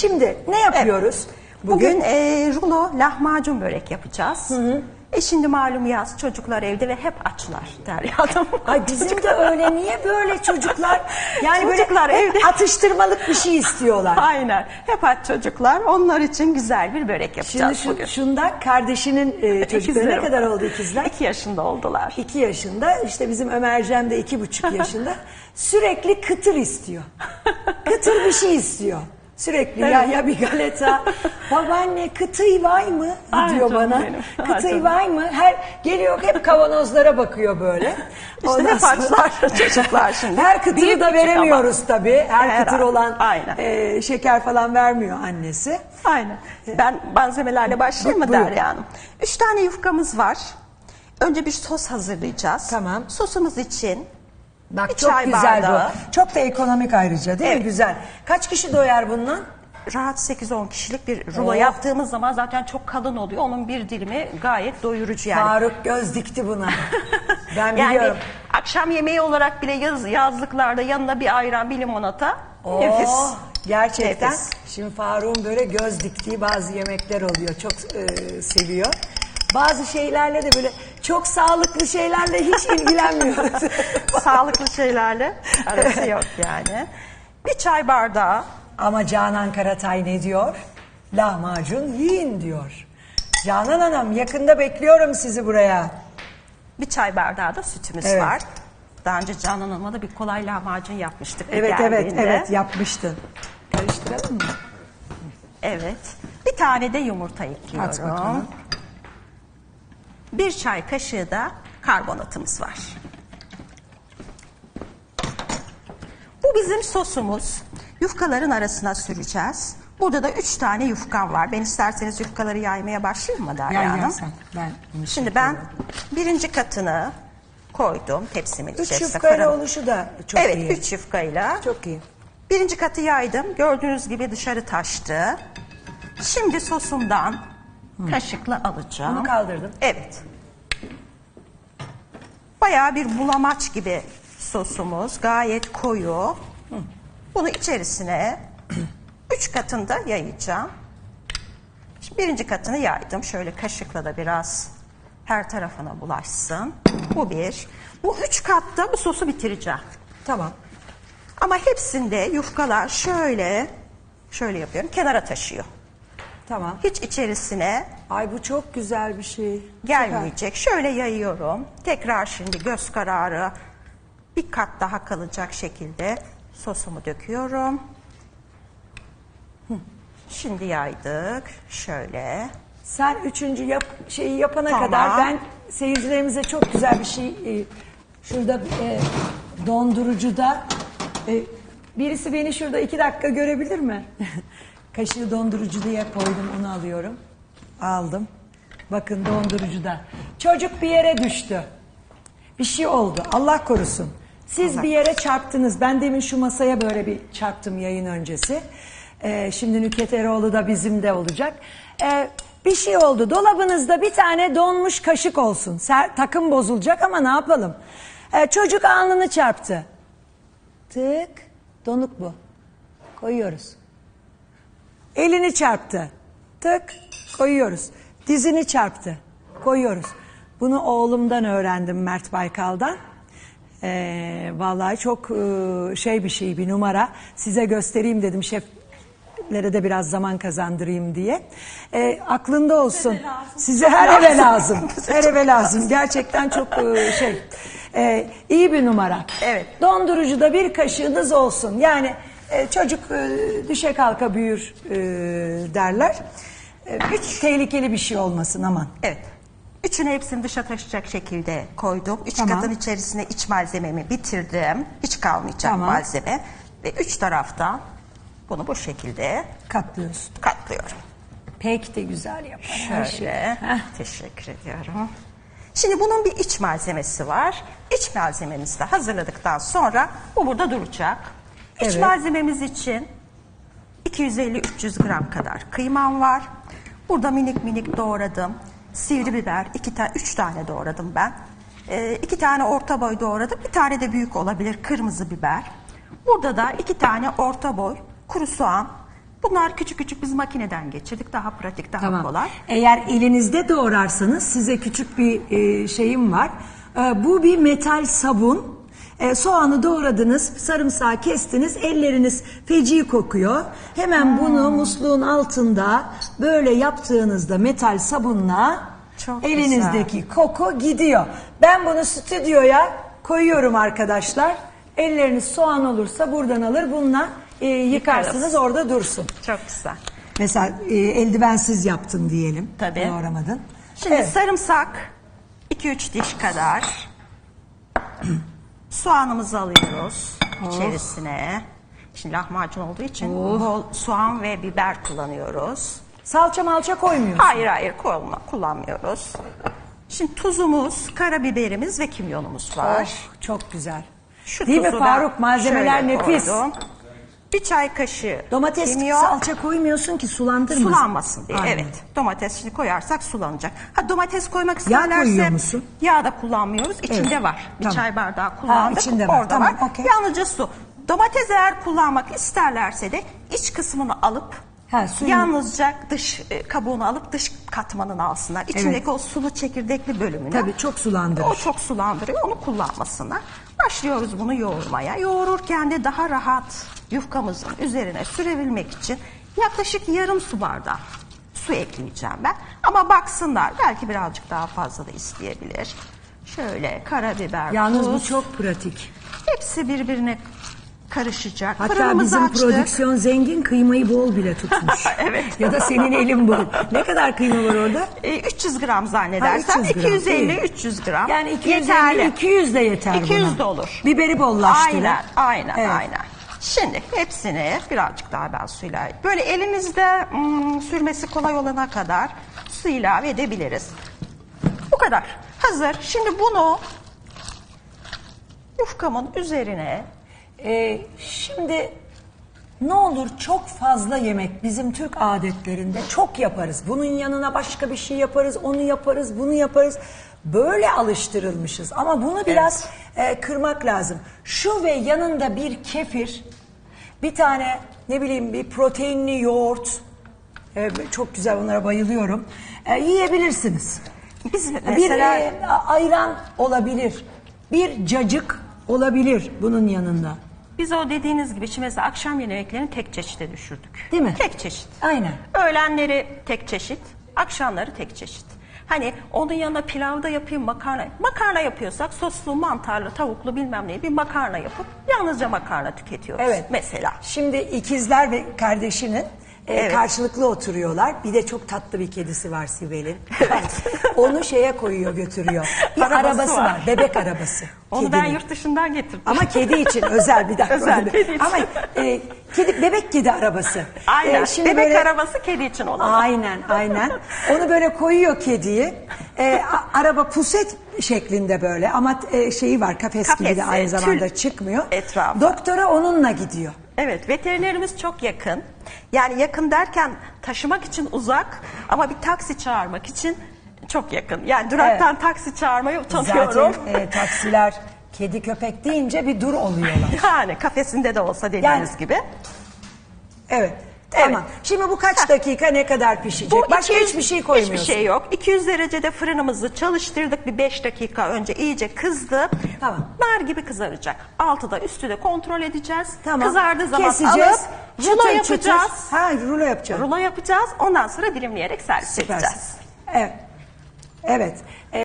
Şimdi ne yapıyoruz? Bugün e, rulo lahmacun börek yapacağız. E şimdi malum yaz çocuklar evde ve hep açlar Derya Hanım. Ay bizim de öyle niye böyle çocuklar yani Çocuklar böyle evde. atıştırmalık bir şey istiyorlar. Aynen. Hep aç çocuklar. Onlar için güzel bir börek Şimdi yapacağız şu, bugün. şunda kardeşinin e, çocukları ne İkizlerim. kadar oldu ikizler? İki yaşında oldular. İki yaşında işte bizim Ömercem de iki buçuk yaşında sürekli kıtır istiyor. Kıtır bir şey istiyor. Sürekli ya ya bir galeta. Babaanne kıtıy var mı Ay diyor bana. benim. Ay Kıtıy canım. var mı? Her geliyor hep kavanozlara bakıyor böyle. İşte Ondan hep açlar çocuklar şimdi. Her kıtırı Büyük da veremiyoruz tabii. Her, Her kıtır an. olan Aynen. e, şeker falan vermiyor annesi. Aynen. Ben malzemelerle başlayayım mı. Derya Hanım? Üç tane yufkamız var. Önce bir sos hazırlayacağız. Tamam. Sosumuz için Bak Bir çok çay güzel bardağı. bu. Çok da ekonomik ayrıca değil mi? Evet. Güzel. Kaç kişi doyar bundan? rahat 8-10 kişilik bir rulo Oh. yaptığımız zaman zaten çok kalın oluyor. Onun bir dilimi gayet doyurucu yani. Faruk göz dikti buna. ben Yani biliyorum. akşam yemeği olarak bile yaz, yazlıklarda yanına bir ayran, bir limonata Oo, nefis. Oh, Gerçekten. Nefis. Şimdi Faruk'un böyle göz diktiği bazı yemekler oluyor. Çok e, seviyor. Bazı şeylerle de böyle çok sağlıklı şeylerle hiç ilgilenmiyor. Sağlıklı şeylerle arası yok yani. Bir çay bardağı Ama Canan Karatay ne diyor? Lahmacun yiyin diyor. Canan Hanım yakında bekliyorum sizi buraya. Bir çay bardağı da sütümüz Evet. var. Daha önce Canan Hanım'a da bir kolay lahmacun yapmıştık. Evet evet geldiğinde. evet yapmıştın. Karıştıralım mı? Evet. Bir tane de yumurta ekliyorum. bakalım. Bir çay kaşığı da karbonatımız var. Bu bizim sosumuz. Yufkaların arasına süreceğiz. Burada da üç tane yufkam var. Ben isterseniz yufkaları yaymaya başlayayım mı Derya Gel Hanım? sen. Ben Şimdi şey ben birinci katını koydum tepsimin Üç içerisine. yufkayla fırın- oluşu da çok evet, iyi. üç yufkayla. Çok iyi. Birinci katı yaydım. Gördüğünüz gibi dışarı taştı. Şimdi sosumdan kaşıkla alacağım. Bunu kaldırdım. Evet. Bayağı bir bulamaç gibi sosumuz. Gayet koyu. Bunu içerisine üç katında yayacağım. Şimdi birinci katını yaydım. Şöyle kaşıkla da biraz her tarafına bulaşsın. Bu bir. Bu üç katta bu sosu bitireceğim. Tamam. Ama hepsinde yufkalar şöyle şöyle yapıyorum kenara taşıyor. Tamam. Hiç içerisine Ay bu çok güzel bir şey. gelmeyecek. Şöyle yayıyorum. Tekrar şimdi göz kararı bir kat daha kalacak şekilde sosumu döküyorum. Hı. Şimdi yaydık. Şöyle. Sen üçüncü yap, şeyi yapana Tamam. kadar ben seyircilerimize çok güzel bir şey e, şurada e, dondurucuda e, birisi beni şurada iki dakika görebilir mi? Kaşığı dondurucu diye koydum onu alıyorum. Aldım. Bakın dondurucuda. Çocuk bir yere düştü. Bir şey oldu. Allah korusun. Siz bir yere çarptınız. Ben demin şu masaya böyle bir çarptım yayın öncesi. Ee, şimdi Nükhet Eroğlu da bizimde olacak. Ee, bir şey oldu. Dolabınızda bir tane donmuş kaşık olsun. Ser, takım bozulacak ama ne yapalım? Ee, çocuk alnını çarptı. Tık. Donuk bu. Koyuyoruz. Elini çarptı. Tık koyuyoruz. Dizini çarptı. Koyuyoruz. Bunu oğlumdan öğrendim Mert Baykal'dan. Ee, vallahi çok e, şey bir şey bir numara. Size göstereyim dedim şeflere de biraz zaman kazandırayım diye. Ee, aklında olsun. Size her eve lazım. Her eve lazım. Gerçekten çok e, şey. Ee, iyi bir numara. Evet. Dondurucuda bir kaşığınız olsun. Yani e, çocuk e, düşe kalka büyür e, derler. E, hiç tehlikeli bir şey olmasın aman. Evet. Üçünü hepsini dışa taşıyacak şekilde koydum. Üç Tamam. katın içerisine iç malzememi bitirdim. Hiç kalmayacak Tamam. malzeme. Ve üç taraftan bunu bu şekilde Katlıyorsun. katlıyorum. Pek de güzel yapar her şey. Şöyle. Teşekkür ediyorum. Şimdi bunun bir iç malzemesi var. İç malzememizi de hazırladıktan sonra bu burada duracak. İç Evet. malzememiz için 250-300 gram kadar kıymam var. Burada minik minik doğradım. Sivri biber, iki tane, üç tane doğradım ben. Ee, iki tane orta boy doğradım. Bir tane de büyük olabilir kırmızı biber. Burada da iki tane orta boy kuru soğan, Bunlar küçük küçük biz makineden geçirdik. Daha pratik, daha Tamam. kolay. Eğer elinizde doğrarsanız size küçük bir e, şeyim var. E, bu bir metal sabun. E, soğanı doğradınız, sarımsağı kestiniz, elleriniz feci kokuyor. Hemen bunu musluğun altında böyle yaptığınızda metal sabunla Çok elinizdeki koku gidiyor. Ben bunu stüdyoya koyuyorum arkadaşlar. Elleriniz soğan olursa buradan alır bununla e, yıkarsınız Yıkarız. orada dursun. Çok güzel. Mesela e, eldivensiz yaptın diyelim. Tabii. Doğramadın. Şimdi Evet. sarımsak 2-3 diş kadar. Soğanımızı alıyoruz içerisine. Şimdi lahmacun olduğu için bol soğan ve biber kullanıyoruz. Salça malça koymuyorsun. Hayır hayır kullanma, kullanmıyoruz. Şimdi tuzumuz, karabiberimiz ve kimyonumuz var. Oh, çok güzel. Şu Değil mi Faruk? Malzemeler nefis. koydum. Bir çay kaşığı Domates kimyon. salça koymuyorsun ki sulandırmasın. Sulanmasın diye. Aynen. Evet. Domates şimdi koyarsak sulanacak. Ha domates koymak isterlerse koyuyor musun? yağ da kullanmıyoruz. İçinde Evet. var. Bir Tamam. çay bardağı kullandık. içinde var. Orada Tamam, var. okey. Yalnızca su. Domates eğer kullanmak isterlerse de iç kısmını alıp Ha, suyunu- yalnızca dış e, kabuğunu alıp dış katmanını alsınlar. İçindeki Evet. o sulu çekirdekli bölümünü. Tabii, çok sulandırır. O çok sulandırıyor. Onu kullanmasınlar. Başlıyoruz bunu yoğurmaya. Yoğururken de daha rahat yufkamızın üzerine sürebilmek için yaklaşık yarım su bardağı su ekleyeceğim ben. Ama baksınlar belki birazcık daha fazla da isteyebilir. Şöyle karabiber, Yalnız bu tuz. çok pratik. Hepsi birbirine karışacak. Hatta Fırınımızı bizim açtık. prodüksiyon zengin kıymayı bol bile tutmuş. Evet. ya da senin elin bol. Ne kadar kıyma var orada? E, 300 gram zannedersem Ha, 300 gram, 250-300 gram. Yani 250 Yeterli. 200 de yeter 200 buna. de olur. Biberi bollaştırır. Aynen, aynen, Evet. aynen. Şimdi hepsini birazcık daha ben suyla böyle elinizde mm, sürmesi kolay olana kadar su ilave edebiliriz. Bu kadar. Hazır. Şimdi bunu yufkamın üzerine Ee, şimdi ne olur çok fazla yemek bizim Türk adetlerinde çok yaparız. Bunun yanına başka bir şey yaparız, onu yaparız, bunu yaparız. Böyle alıştırılmışız ama bunu biraz e, kırmak lazım. Şu ve yanında bir kefir, bir tane ne bileyim bir proteinli yoğurt, e, çok güzel onlara bayılıyorum. E, yiyebilirsiniz. biz Bir mesela e, ayran olabilir, bir cacık olabilir bunun yanında. Biz o dediğiniz gibi şimdi mesela akşam yemeklerini tek çeşite düşürdük. Değil mi? Tek çeşit. Aynen. Öğlenleri tek çeşit, akşamları tek çeşit. Hani onun yanına pilav da yapayım, makarna. Makarna yapıyorsak soslu, mantarlı, tavuklu bilmem ne bir makarna yapıp yalnızca makarna tüketiyoruz. Evet. Mesela. Şimdi ikizler ve kardeşinin e, Evet. karşılıklı oturuyorlar. Bir de çok tatlı bir kedisi var Sibel'in. Onu şeye koyuyor götürüyor. Bir Arabası arabası, var. var. Bebek arabası. Onu ben kedinin. yurt dışından getirdim. Ama kedi için özel bir dakika. Özel, kedi için. Ama e, kedi, bebek kedi arabası. Aynen. E, şimdi Bebek böyle- arabası kedi için olan. Aynen aynen. Onu böyle koyuyor kediyi. E, a- araba puset şeklinde böyle ama e, şeyi var kafes gibi de aynı zamanda çıkmıyor. etrafı. Doktora onunla gidiyor. Evet, veterinerimiz çok yakın. Yani yakın derken taşımak için uzak ama bir taksi çağırmak için çok yakın. Yani duraktan taksi çağırmayı utanıyorum. Zaten e, taksiler kedi köpek deyince bir dur oluyorlar. Yani kafesinde de olsa dediğiniz Yani- gibi. Evet. Tamam. Şimdi bu kaç dakika ne kadar pişecek? Başka 200 hiçbir şey koymuyorsun. Hiçbir şey yok. 200 derecede fırınımızı çalıştırdık. Bir 5 dakika önce iyice kızdı. Tamam. Nar gibi kızaracak. Altı da üstü de kontrol edeceğiz. Tamam. Kızardığı zaman Keseceğiz. alıp rulo Çıtır yapacağız. çıtır. Ha rulo yapacağız. Rulo yapacağız. Ondan sonra dilimleyerek servis Süpersin. edeceğiz. Evet. Evet. E,